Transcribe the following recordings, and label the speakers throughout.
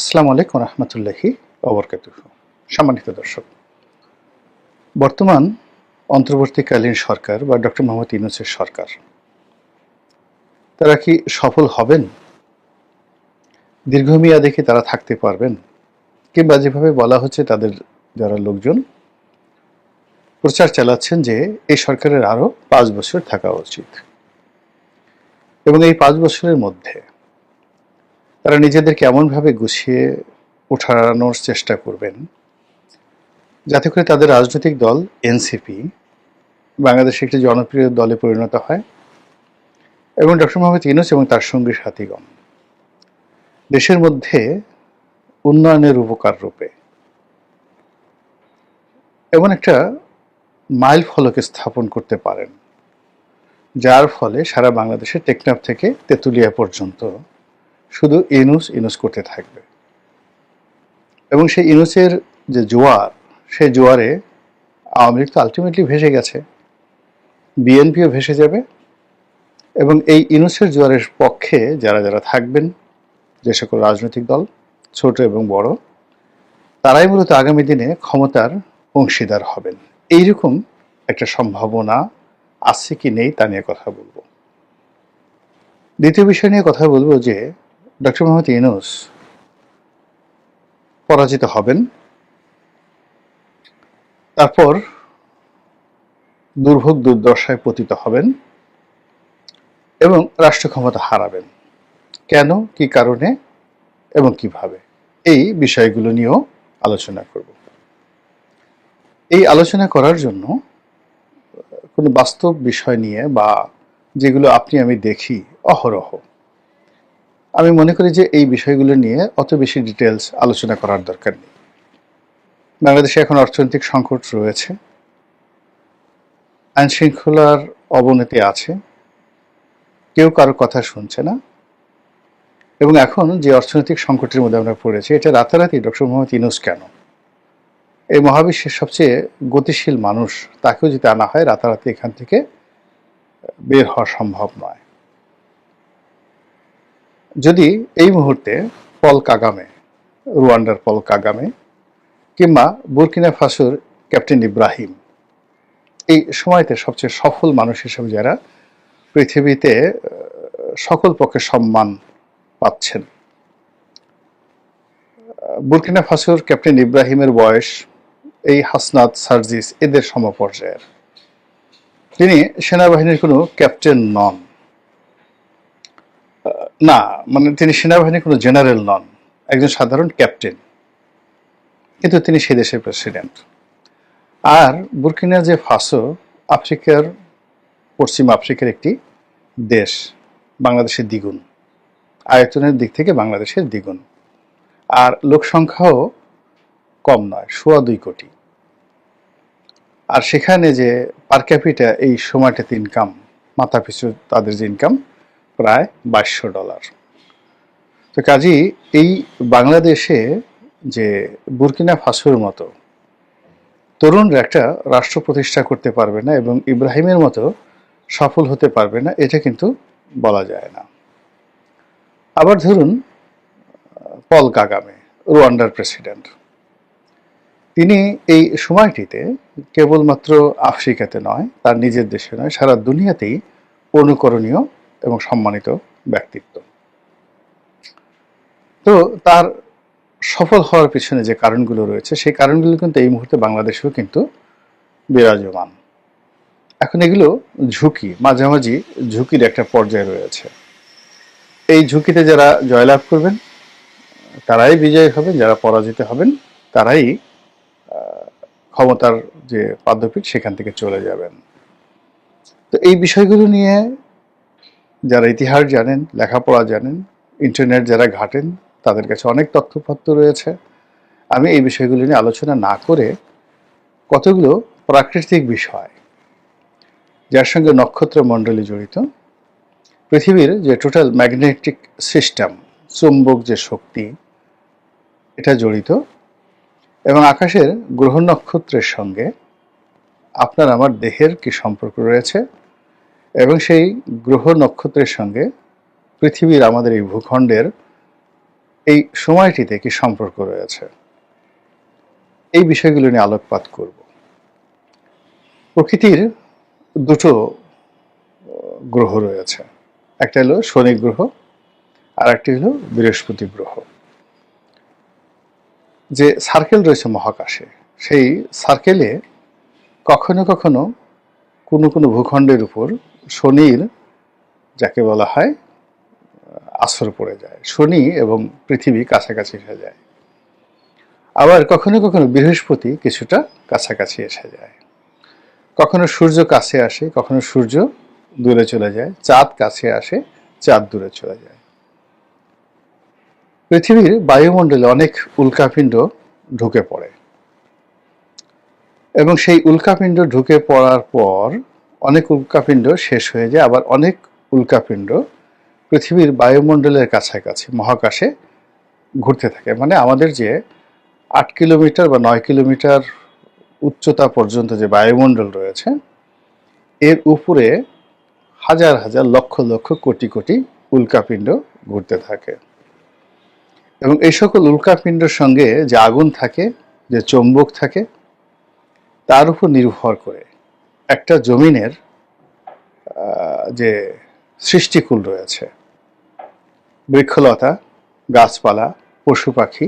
Speaker 1: আসসালামু আলাইকুম রহমতুল্লাহি অবরকাত সম্মানিত দর্শক, বর্তমান অন্তর্বর্তীকালীন সরকার বা ডক্টর মোহাম্মদ ইউনুসের সরকার, তারা কি সফল হবেন? দীর্ঘমেয়াদে কি তারা থাকতে পারবেন? কিংবা যেভাবে বলা হচ্ছে তাদের যারা লোকজন, প্রচার চালাচ্ছেন যে এই সরকারের আরও পাঁচ বছর থাকা উচিত। এবং এই পাঁচ বছরের মধ্যে তারা নিজেদেরকে এমনভাবে গুছিয়ে ওঠানোর চেষ্টা করবেন। যাতে করে তাদের রাজনৈতিক দল, এনসিপি বাংলাদেশে একটি জনপ্রিয় দলে পরিণত হয় এবং ডক্টর মোহাম্মদ ইউনুস এবং তার সঙ্গী সাথীগণ। দেশের মধ্যে উন্নয়নের উপকার রূপে এমন একটা মাইল ফলকে স্থাপন করতে পারেন, যার ফলে সারা বাংলাদেশে টেকনাফ থেকে তেঁতুলিয়া পর্যন্ত শুধু ইনুস ইনুস করতে থাকবে। এবং সেই ইনুসের যে জোয়ার, সেই জোয়ারে আওয়ামী লীগ তো আলটিমেটলি ভেসে গেছে। বিএনপিও ভেসে যাবে। এবং এই ইনুসের জোয়ারের পক্ষে যারা যারা থাকবেন, যে সকল রাজনৈতিক দল, ছোট এবং বড়, তারাই মূলত আগামী দিনে ক্ষমতার অংশীদার হবেন। এইরকম একটা সম্ভাবনা আছে কি নেই তা নিয়ে কথা বলব। দ্বিতীয় বিষয় নিয়ে কথা বলব যে ডক্টর মোহাম্মদ ইউনুস পরাজিত হবেন। তারপর দুর্ভোগ দুর্দশায় পতিত হবেন এবং রাষ্ট্র ক্ষমতা হারাবেন। কেন? কি কারণে? এবং কীভাবে? এই বিষয়গুলো নিয়েও আলোচনা করব। এই আলোচনা করার জন্য কোনো বাস্তব বিষয় নিয়ে বা যেগুলো আপনি আমি দেখি অহরহ আমি মনে করি যে এই বিষয়গুলো নিয়ে অত বেশি ডিটেলস আলোচনা করার দরকার নেই। বাংলাদেশে এখন অর্থনৈতিক সংকট রয়েছে। আইন শৃঙ্খলার অবনতি আছে। কেউ কারও কথা শুনছে না। এবং এখন যে অর্থনৈতিক সংকটের মধ্যে আমরা পড়েছি, এটা রাতারাতি ডক্টর মোহাম্মদ ইনুস কেন? এই মহাবিশ্বের সবচেয়ে গতিশীল মানুষ, তাকেও যদি আনা হয়, রাতারাতি এখান থেকে বের হওয়া সম্ভব নয়। যদি এই মুহূর্তে পল কাগামে, রুয়ান্ডার পল কাগামে কিংবা বুরকিনা ফাসুর ক্যাপ্টেন ইব্রাহিম, এই সময়তে সবচেয়ে সফল মানুষ হিসেবে যারা পৃথিবীতে সকল পক্ষে সম্মান পাচ্ছেন। বুরকিনা ফাসুর ক্যাপ্টেন ইব্রাহিমের বয়স এই হাসনাত সার্জিস এদের সমপর্যায়ের। তিনি সেনাবাহিনীর কোনো ক্যাপ্টেন নন। না মানে তিনি সেনাবাহিনীর কোনো জেনারেল নন, একজন সাধারণ ক্যাপ্টেন। কিন্তু তিনি সে দেশের প্রেসিডেন্ট। আর বুরকিনা যে ফাসো, আফ্রিকার, পশ্চিম আফ্রিকার একটি দেশ, বাংলাদেশের দ্বিগুণ। আয়তনের দিক থেকে বাংলাদেশের দ্বিগুণ। আর লোক সংখ্যাও কম নয়, সোয়া দুই কোটি। আর সেখানে যে পার ক্যাপিটা এই সময়টাতে ইনকাম মাথা পিছু তাদের যে ইনকাম প্রায় বাইশশো ডলার। তো কাজী, এই বাংলাদেশে যে বুরকিনা ফাসোর মতো তরুণরা একটা রাষ্ট্র প্রতিষ্ঠা করতে পারবে না এবং ইব্রাহিমের মতো সফল হতে পারবে না, এটা কিন্তু বলা যায় না। আবার ধরুন, পল কাগামে, রুয়ান্ডার প্রেসিডেন্ট। তিনি এই সময়টিতে কেবলমাত্র আফ্রিকাতে নয়, তার নিজের দেশে নয়, সারা দুনিয়াতেই অনুকরণীয় এবং সম্মানিত ব্যক্তিত্ব। তো তার সফল হওয়ার পিছনে যে কারণগুলো রয়েছে, সেই কারণগুলো কিন্তু এই মুহূর্তে বাংলাদেশেও কিন্তু বিরাজমান। এখন এগুলো ঝুঁকি, মাঝামাঝি ঝুঁকির একটা পর্যায়ে রয়েছে। এই ঝুঁকিতে যারা জয়লাভ করবেন, তারাই বিজয়ী হবেন, যারা পরাজিত হবেন, তারাই ক্ষমতার যে পাদ্যপীঠ সেখান থেকে চলে যাবেন। তো এই বিষয়গুলো নিয়ে যারা ইতিহাস জানেন, লেখাপড়া জানেন ইন্টারনেট যারা ঘাটেন, তাদের কাছে অনেক তথ্যপত্র রয়েছে। আমি এই বিষয়গুলি নিয়ে আলোচনা না করে কতগুলো প্রাকৃতিক বিষয়, যার সঙ্গে নক্ষত্র মণ্ডলী জড়িত, পৃথিবীর যে টোটাল ম্যাগনেটিক সিস্টেম চুম্বক যে শক্তি, এটা জড়িত এবং আকাশের গ্রহ নক্ষত্রের সঙ্গে আপনার, আমার দেহের কি সম্পর্ক রয়েছে এবং সেই গ্রহ নক্ষত্রের সঙ্গে পৃথিবীর আমাদের এই ভূখণ্ডের এই সময়টিতে কি সম্পর্ক রয়েছে? এই বিষয়গুলো নিয়ে আলোকপাত করব। প্রকৃতির দুটো গ্রহ রয়েছে। একটা হলো শনি গ্রহ, আর একটি হলো বৃহস্পতি গ্রহ। যে সার্কেল রয়েছে মহাকাশে, সেই সার্কেলে কখনো কখনো কোনো কোনো ভূখণ্ডের উপর শনির, যাকে বলা হয়, আসর পড়ে যায়। শনি এবং পৃথিবী কাছাকাছি এসে যায়। আবার কখনো কখনো বৃহস্পতি কিছুটা কাছাকাছি এসে যায়। কখনো সূর্য কাছে আসে, কখনো সূর্য দূরে চলে যায়, চাঁদ কাছে আসে, চাঁদ দূরে চলে যায়। পৃথিবীর বায়ুমণ্ডলে অনেক উল্কাপিণ্ড ঢুকে পড়ে। এবং সেই উল্কাপিণ্ড ঢুকে পড়ার পর অনেক উল্কাপিণ্ড শেষ হয়ে যায়, আবার অনেক উল্কাপিণ্ড পৃথিবীর বায়ুমণ্ডলের কাছাকাছি, মহাকাশে ঘুরতে থাকে। মানে আমাদের যে আট কিলোমিটার বা নয় কিলোমিটার উচ্চতা পর্যন্ত যে বায়ুমণ্ডল রয়েছে, এর উপরে হাজার হাজার লক্ষ লক্ষ কোটি কোটি উল্কাপিণ্ড ঘুরতে থাকে। এবং এই সকল উল্কাপিণ্ডের সঙ্গে যে আগুন থাকে, যে চৌম্বক থাকে তার উপর নির্ভর করে একটা জমিনের যে সৃষ্টিকুল রয়েছে, বৃক্ষলতা, গাছপালা পশু পাখি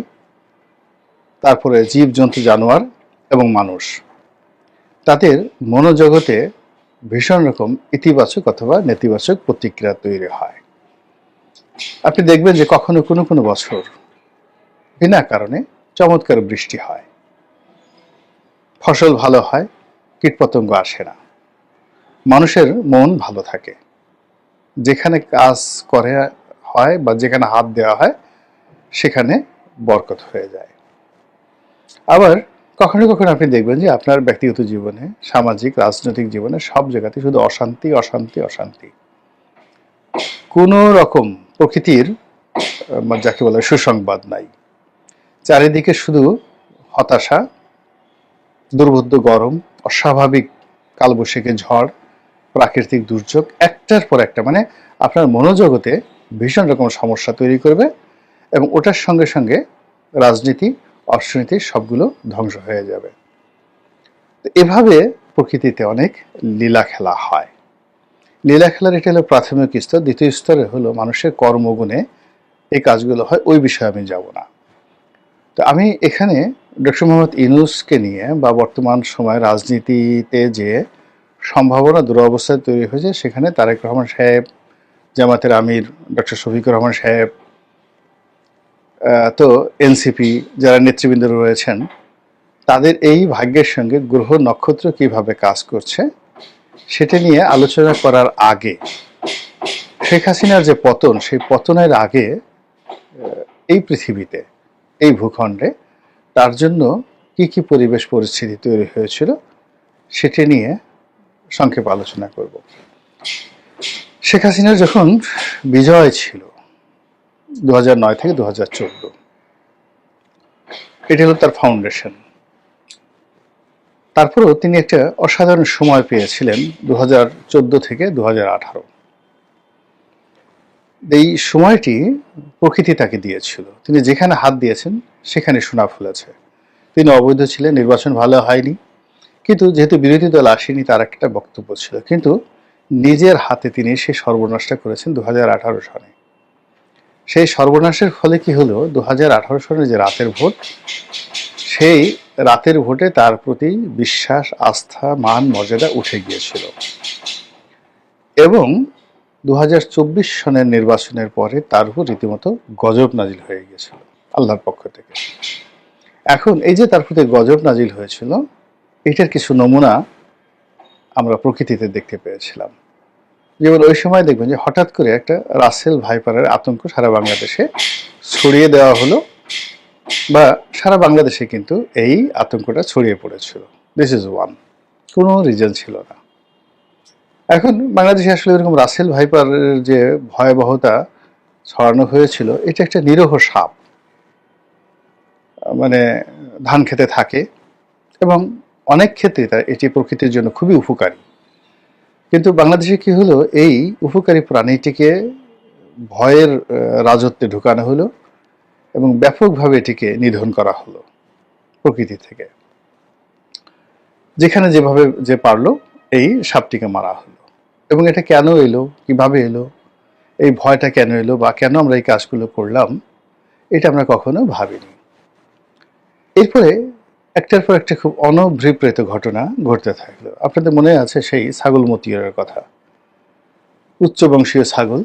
Speaker 1: তারপরে জীবজন্তু, জানোয়ার এবং মানুষ, তাদের মনোজগতে ভীষণ রকম ইতিবাচক অথবা নেতিবাচক প্রতিক্রিয়া তৈরি হয়। আপনি দেখবেন যে কখনো কোনো কোনো বছর বিনা কারণে চমৎকার বৃষ্টি হয়। ফসল ভালো হয়, কীটপতঙ্গ আসে না। মানুষের মন ভালো থাকে। যেখানে কাজ করে, হয় বা যেখানে হাত দেওয়া হয়, সেখানে বরকত হয়ে যায়। আবার কখনো কখনো আপনি দেখবেন যে আপনার ব্যক্তিগত জীবনে, সামাজিক, রাজনৈতিক জীবনে সব জায়গাতে শুধু অশান্তি অশান্তি অশান্তি। কোনো রকম প্রকৃতির যাকে বলে সুসংবাদ নাই। চারিদিকে শুধু হতাশা দুর্বোধ্য গরম, অস্বাভাবিক কালবৈশাখী ঝড়, প্রাকৃতিক দুর্যোগ, একটার পর একটা মানে আপনার মনোজগতে ভীষণ রকম সমস্যা তৈরি করবে এবং ওটার সঙ্গে সঙ্গে রাজনীতি, অর্থনীতি সবগুলো ধ্বংস হয়ে যাবে। এভাবে প্রকৃতিতে অনেক লীলা খেলা হয়। লীলা খেলার এটা হলো প্রাথমিক স্তর, দ্বিতীয় স্তরে হলো মানুষের কর্মগুণে এই কাজগুলো হয়, ওই বিষয়ে আমি যাব না। তো আমি এখানে ডক্টর মোহাম্মদ ইনুসকে নিয়ে বা বর্তমান সময় রাজনীতিতে যে সম্ভাবনা দুরবস্থায় তৈরি হয়েছে, সেখানে তারেক রহমান সাহেব, জামাতের আমির ডক্টর শফিকুর রহমান সাহেব তো এনসিপি যারা নেতৃবৃন্দ রয়েছেন, তাদের এই ভাগ্যের সঙ্গে গ্রহ নক্ষত্র কীভাবে কাজ করছে, সেটা নিয়ে আলোচনা করার আগে শেখ হাসিনার যে পতন, সেই পতনের আগে এই পৃথিবীতে এই ভূখণ্ডে, তার জন্য কি কি পরিবেশ পরিস্থিতি তৈরি হয়েছিল সেটি নিয়ে সংক্ষেপ আলোচনা করব। শেখ হাসিনার যখন বিজয় ছিল দু নয় থেকে দু হাজার চোদ্দ, এটি হলো তার ফাউন্ডেশন তারপরেও তিনি একটা অসাধারণ সময় পেয়েছিলেন দু থেকে দু আঠারো। এই সময়টি প্রকৃতি তাকে দিয়েছিল। তিনি যেখানে হাত দিয়েছেন, সেখানে সোনা ফলেছে। তিনি অবৈধ ছিলেন, নির্বাচন ভালো হয়নি। কিন্তু যেহেতু বিরোধী দল আসেনি, তার একটা বক্তব্য ছিল। কিন্তু নিজের হাতে তিনি সেই সর্বনাশটা করেছেন দু সালে সেই সর্বনাশের ফলে কি হলো? দু সালের যে রাতের ভোট, সেই রাতের ভোটে তার প্রতি বিশ্বাস, আস্থা, মান, মর্যাদা উঠে গিয়েছিল। এবং দু হাজার চব্বিশ সনের নির্বাচনের পরে তার উপর রীতিমতো গজব নাজিল হয়ে গিয়েছিল, আল্লাহর পক্ষ থেকে। এখন এই যে তার প্রতি গজব নাজিল হয়েছিল, এটার কিছু নমুনা আমরা প্রকৃতিতে দেখতে পেয়েছিলাম। যেমন ওই সময় দেখবেন যে হঠাৎ করে একটা রাসেল ভাইপারের আতঙ্ক সারা বাংলাদেশে ছড়িয়ে দেওয়া হলো, বা সারা বাংলাদেশে কিন্তু এই আতঙ্কটা ছড়িয়ে পড়েছিল। দিস ইজ ওয়ান কোনো রিজন ছিল না। এখন বাংলাদেশে আসলে এরকম রাসেল ভাইপারের যে ভয়াবহতা ছড়ানো হয়েছিল, এটা একটা নিরহ সাপ। মানে ধান খেতে থাকে এবং অনেক ক্ষেত্রে তার এটি প্রকৃতির জন্য খুবই উপকারী। কিন্তু বাংলাদেশে কি হলো, এই উপকারী প্রাণীটিকে ভয়ের রাজত্বে ঢুকানো হলো এবং ব্যাপকভাবে এটিকে নিধন করা হলো প্রকৃতি থেকে। যেখানে যেভাবে যে পারল, এই সাপটিকে মারা হলো। এবং এটা কেন এলো? কীভাবে এলো? এই ভয়টা কেন এলো? বা কেন আমরা এই কাজগুলো করলাম? এটা আমরা কখনো ভাবিনি। এরপরে একটার পর একটা খুব অনভিপ্রেত ঘটনা ঘটতে থাকল। আপনাদের মনে আছে সেই ছাগল মতিয়রের কথা? উচ্চবংশীয় ছাগল,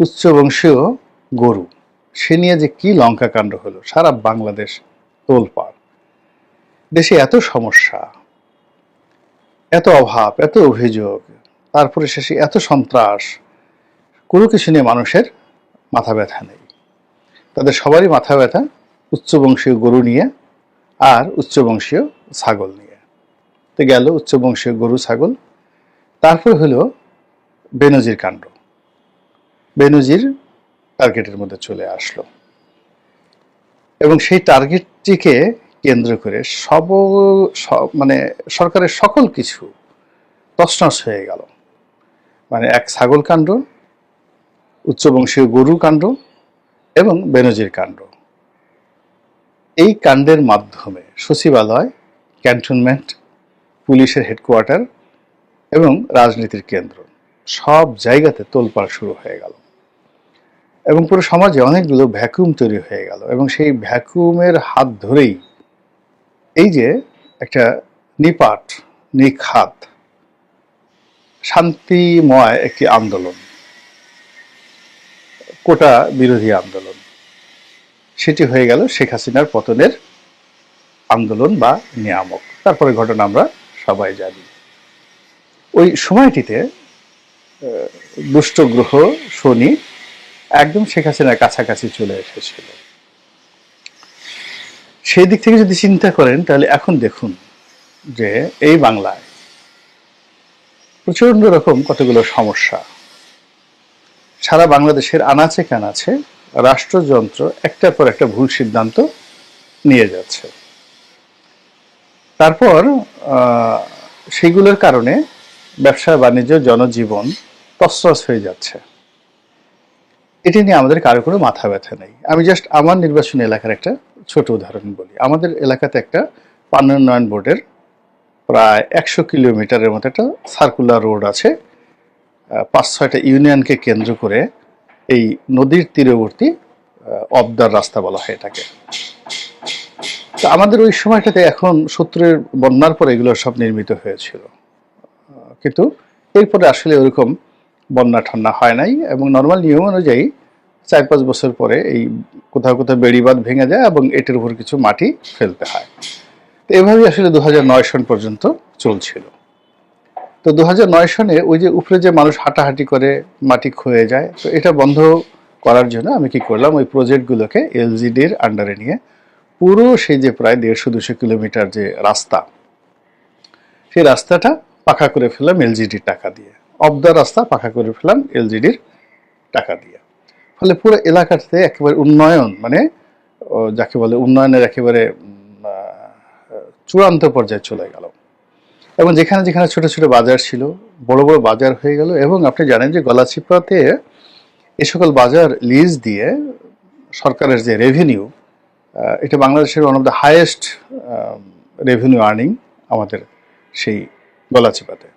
Speaker 1: উচ্চবংশীয় গরু। সে নিয়ে যে কি লঙ্কা কাণ্ড হলো? সারা বাংলাদেশ তোলপাড়। দেশে এত সমস্যা, এত অভাব, এত অভিযোগ তারপরে শেষে এত সন্ত্রাস, কোনো কিছু নিয়ে মানুষের মাথা ব্যথা নেই। তাদের সবারই মাথা ব্যথা উচ্চবংশীয় গরু নিয়ে আর উচ্চবংশীয় ছাগল নিয়ে। তো গেল উচ্চবংশীয় গরু, ছাগল। তারপর হলো বেনজির কাণ্ড। বেনজির টার্গেটের মধ্যে চলে আসলো। এবং সেই টার্গেটটিকে কেন্দ্র করে সব মানে সরকারের সকল কিছু তছনছ হয়ে গেল। মানে এক ছাগল কাণ্ড, উচ্চবংশীয় গরু কাণ্ড এবং বেনজির কাণ্ড। এই কাণ্ডের মাধ্যমে সচিবালয়, ক্যান্টনমেন্ট, পুলিশের হেডকোয়ার্টার এবং রাজনীতির কেন্দ্র সব জায়গাতে তোলপাড় শুরু হয়ে গেল। এবং পুরো সমাজে অনেকগুলো ভ্যাকুম তৈরি হয়ে গেল এবং সেই ভ্যাকুমের হাত ধরেই এই যে একটা নিপাট, নিখাত শান্তিময় একটি আন্দোলন কোটা বিরোধী আন্দোলন। সেটি হয়ে গেল শেখ হাসিনার পতনের আন্দোলন বা নিয়ামক। তারপরে ঘটনা আমরা সবাই জানি। ওই সময়টিতে আহ, দুষ্ট গ্রহ শনি একদম শেখ হাসিনার কাছাকাছি চলে এসেছিল। সেই দিক থেকে যদি চিন্তা করেন তাহলে এখন দেখুন যে এই বাংলায় প্রচণ্ড রকম কতগুলো সমস্যা। সারা বাংলাদেশের আনাচে কানাচে রাষ্ট্রযন্ত্র একটার পর একটা ভুল সিদ্ধান্ত নিয়ে যাচ্ছে। তারপর সেগুলোর কারণে ব্যবসা বাণিজ্য জনজীবন তসরস হয়ে যাচ্ছে। এটি নিয়ে আমাদের কারও কোনো মাথা ব্যথা নেই। আমি জাস্ট আমার নির্বাচনী এলাকার একটা ছোট উদাহরণ বলি। আমাদের এলাকাতে একটা পানি উন্নয়ন বোর্ডের প্রায় একশো কিলোমিটারের মতো একটা সার্কুলার রোড আছে। পাঁচ ছয়টা ইউনিয়নকে কেন্দ্র করে এই নদীর তীরবর্তী অবদার রাস্তা বলা হয় এটাকে। তো আমাদের ওই সময়টাতে এখন সূত্রের বন্যার পরে এগুলো সব নির্মিত হয়েছিল। কিন্তু এরপরে আসলে ওরকম বন্যা ঠান্ডা হয় নাই এবং নর্মাল নিয়ম অনুযায়ী চার পাঁচ বছর পরে এই কোথাও কোথাও বেড়িবাঁধ ভেঙে যায় এবং এটির উপর কিছু মাটি ফেলতে হয়। তো এভাবেই আসলে দু হাজার নয় সন পর্যন্ত চলছিল। তো দু হাজার নয় সনে ওই যে উপরে যে মানুষ হাঁটাহাঁটি করে মাটি ক্ষয়ে যায়, তো এটা বন্ধ করার জন্য আমি কি করলাম, ওই প্রজেক্টগুলোকে এলজিডির আন্ডারে নিয়ে পুরো সেই যে প্রায় দেড়শো দুশো কিলোমিটার যে রাস্তা, সেই রাস্তাটা পাকা করে ফেললাম এলজিডির টাকা দিয়ে। অবদা রাস্তা পাকা করে ফেললাম এলজিডির টাকা দিয়ে। ফলে পুরো এলাকাতে একেবারে উন্নয়ন মানে যাকে বলে উন্নয়নের একেবারে চূড়ান্ত পর্যায়ে চলে গেল। এবং যেখানে যেখানে ছোট ছোট বাজার ছিল, বড় বড় বাজার হয়ে গেল এবং আপনি জানেন যে গলাচিপাতে এ সকল বাজার লিজ দিয়ে সরকারের যে রেভিনিউ এটা বাংলাদেশের one of the highest revenue earning আমাদের সেই গলাচিপাতে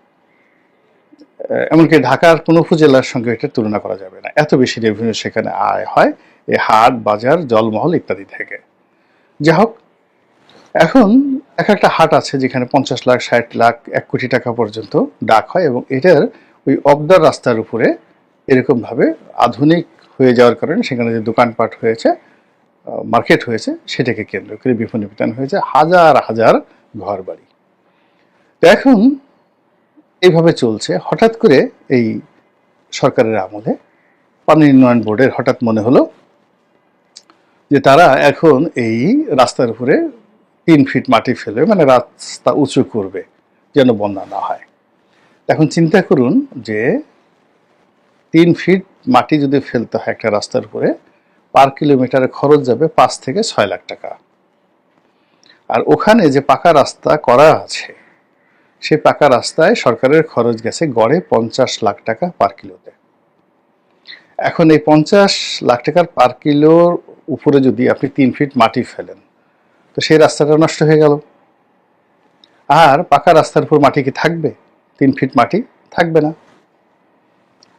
Speaker 1: এমনকি ঢাকার কোনো উপজেলার সঙ্গে এটা তুলনা করা যাবে না। এত বেশি রেভিনিউ সেখানে আয় হয় এই হাট, বাজার, জলমহল ইত্যাদি থেকে। যা হোক এখন এক একটা হাট আছে যেখানে পঞ্চাশ লাখ, ষাট লাখ, এক কোটি টাকা পর্যন্ত ডাক হয় এবং এটার ওই অবদার রাস্তার উপরে এরকমভাবে আধুনিক হয়ে যাওয়ার কারণে সেখানে যে দোকানপাট হয়েছে মার্কেট হয়েছে, সেটাকে কেন্দ্র করে বিপণী বিতান হয়েছে, হাজার হাজার ঘর বাড়ি তো এখন এইভাবে চলছে, হঠাৎ করে এই সরকারের আমলে পানি উন্নয়ন বোর্ডের হঠাৎ মনে হলো যে তারা এখন এই রাস্তার উপরে তিন ফিট মাটি ফেলবে মানে রাস্তা উঁচু করবে যেন বন্যা না হয়। এখন চিন্তা করুন যে তিন ফিট মাটি যদি ফেলতে হয় একটা রাস্তার উপরে, পার কিলোমিটারে খরচ যাবে পাঁচ থেকে ছয় লাখ টাকা। আর ওখানে যে পাকা রাস্তা করা আছে সেই পাকা রাস্তায় সরকারের খরচ গেছে গড়ে পঞ্চাশ লাখ টাকা পার কিলোতে। এখন এই পঞ্চাশ লাখ টাকার পার কিলোর উপরে যদি আপনি তিন ফিট মাটি ফেলেন তো সেই রাস্তাটা নষ্ট হয়ে গেল। আর পাকা রাস্তার উপর মাটি কি থাকবে? তিন ফিট মাটি থাকবে না।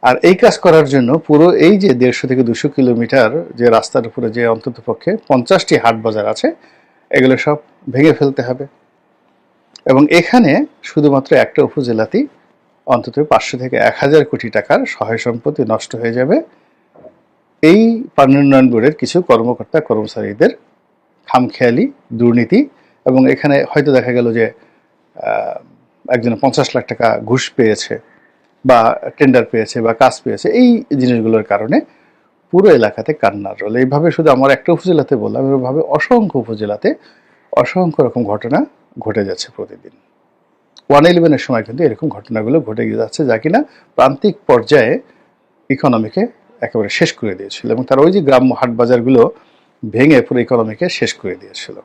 Speaker 1: আর এই কাজ করার জন্য পুরো এই যে দেড়শো থেকে দুশো কিলোমিটার যে রাস্তার উপরে যে অন্তত পক্ষে পঞ্চাশটি হাট বাজার আছে, এগুলো সব ভেঙে ফেলতে হবে। এবং এখানে শুধুমাত্র একটা উপজেলাতেই অন্তত পাঁচশো থেকে এক হাজার কোটি টাকার সহায় সম্পত্তি নষ্ট হয়ে যাবে। এই পানি উন্নয়ন বোর্ডের কিছু কর্মকর্তা কর্মচারীদের খামখেয়ালি, দুর্নীতি এবং এখানে হয়তো দেখা গেল যে একজন পঞ্চাশ লাখ টাকা ঘুষ পেয়েছে বা টেন্ডার পেয়েছে বা কাজ পেয়েছে, এই জিনিসগুলোর কারণে পুরো এলাকাতে কান্নার রোল। এইভাবে শুধু আমার একটা উপজেলাতে বললাম এভাবে অসংখ্য উপজেলাতে অসংখ্য রকম ঘটনা ঘটে যাচ্ছে প্রতিদিন। ওয়ান ইলেভেনের সময় কিন্তু এরকম ঘটনাগুলো ঘটে গিয়ে যাচ্ছে যা কিনা প্রান্তিক পর্যায়ে ইকোনমিকে একেবারে শেষ করে দিয়েছিল এবং তার ওই যে গ্রাম্য হাট বাজারগুলো ভেঙে পুরো ইকোনমিকে শেষ করে দিয়েছিল।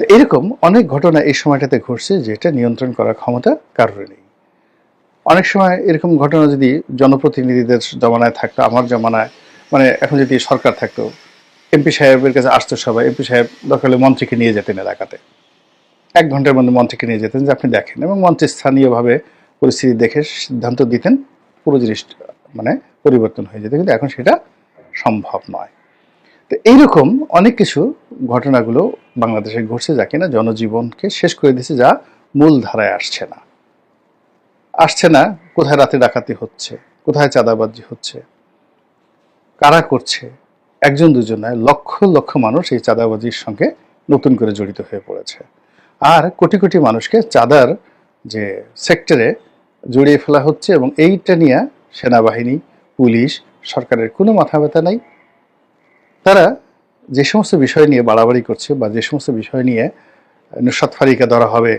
Speaker 1: এরকম অনেক ঘটনা এই সময়টাতে ঘটছে যেটা নিয়ন্ত্রণ করার ক্ষমতা কারোর নেই। অনেক সময় এরকম ঘটনা যদি জনপ্রতিনিধিদের জমানায় থাকতো, আমার জমানায় মানে এখন যদি সরকার থাকতো, এমপি সাহেবের কাছে আসতো সবাই, এমপি সাহেব দরকার হলে মন্ত্রীকে নিয়ে যেতেন এলাকাতে। এক ঘণ্টার মধ্যে মন্ত্রীকে নিয়ে যেতেন যে আপনি দেখেন এবং মন্ত্রী স্থানীয়ভাবে পরিস্থিতি দেখে সিদ্ধান্ত দিতেন, পুরো জিনিসটা মানে পরিবর্তন হয়ে যেত। কিন্তু এখন সেটা সম্ভব নয়। তো এইরকম অনেক কিছু ঘটনাগুলো বাংলাদেশে ঘটছে যা কিনা জনজীবনকে শেষ করে দিচ্ছে যা মূল ধারায় আসছে না। আসছে না, কোথায় রাতে ডাকাতি হচ্ছে, কোথায় চাঁদাবাজি হচ্ছে, কারা করছে, একজন দুজন নয় লক্ষ লক্ষ মানুষ এই চাঁদাবাজির সঙ্গে নতুন করে জড়িত হয়ে পড়েছে। আর কোটি কোটি মানুষকে চাঁদার যে সেক্টরে জড়িয়ে ফেলা হচ্ছে এবং এইটা নিয়ে সেনাবাহিনী, পুলিশ, সরকারের কোনো মাথা ব্যথা নাই। তারা যে সমস্ত বিষয় নিয়ে বাড়াবাড়ি করছে বা যে সমস্ত বিষয় নিয়ে নুসরাত ফারিকে ধরা হবে,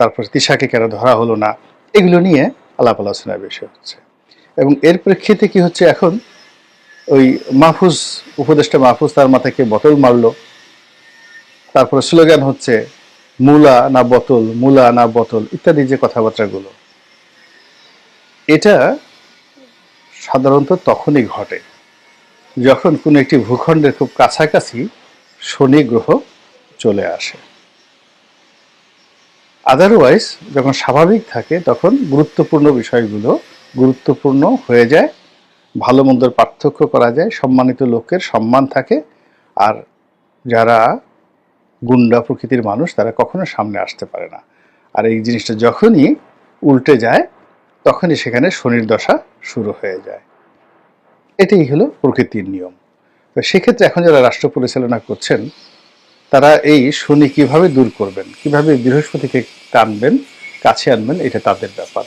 Speaker 1: তারপর তিশাকে কেন ধরা হলো না, এগুলো নিয়ে আলাপ আলোচনার বিষয় হচ্ছে। এবং এর প্রেক্ষিতে কি হচ্ছে এখন? ওই মাহফুজ, উপদেষ্টা মাহফুজ তার মাথায় কে বোতল মারলো। তারপরে স্লোগান হচ্ছে, মূলা না বোতল, মূলা না বোতল, ইত্যাদি যে কথাবার্তাগুলো। এটা সাধারণত তখনই ঘটে যখন কোনো একটি ভূখণ্ডের খুব কাছাকাছি শনি গ্রহ চলে আসে। আদারওয়াইজ যখন স্বাভাবিক থাকে, তখন গুরুত্বপূর্ণ বিষয়গুলো গুরুত্বপূর্ণ হয়ে যায়, ভালো মন্দর পার্থক্য করা যায়, সম্মানিত লোকের সম্মান থাকে, আর যারা গুন্ডা প্রকৃতির মানুষ, তারা কখনো সামনে আসতে পারে না। আর এই জিনিসটা যখনই উল্টে যায়, তখনই সেখানে শনির দশা শুরু হয়ে যায়। এটাই হলো প্রকৃতির নিয়ম। তো সেক্ষেত্রে এখন যারা রাষ্ট্র পরিচালনা করছেন, তারা এই শনি কীভাবে দূর করবেন, কীভাবে বৃহস্পতিকে টানবেন, কাছে আনবেন, এটা তাদের ব্যাপার।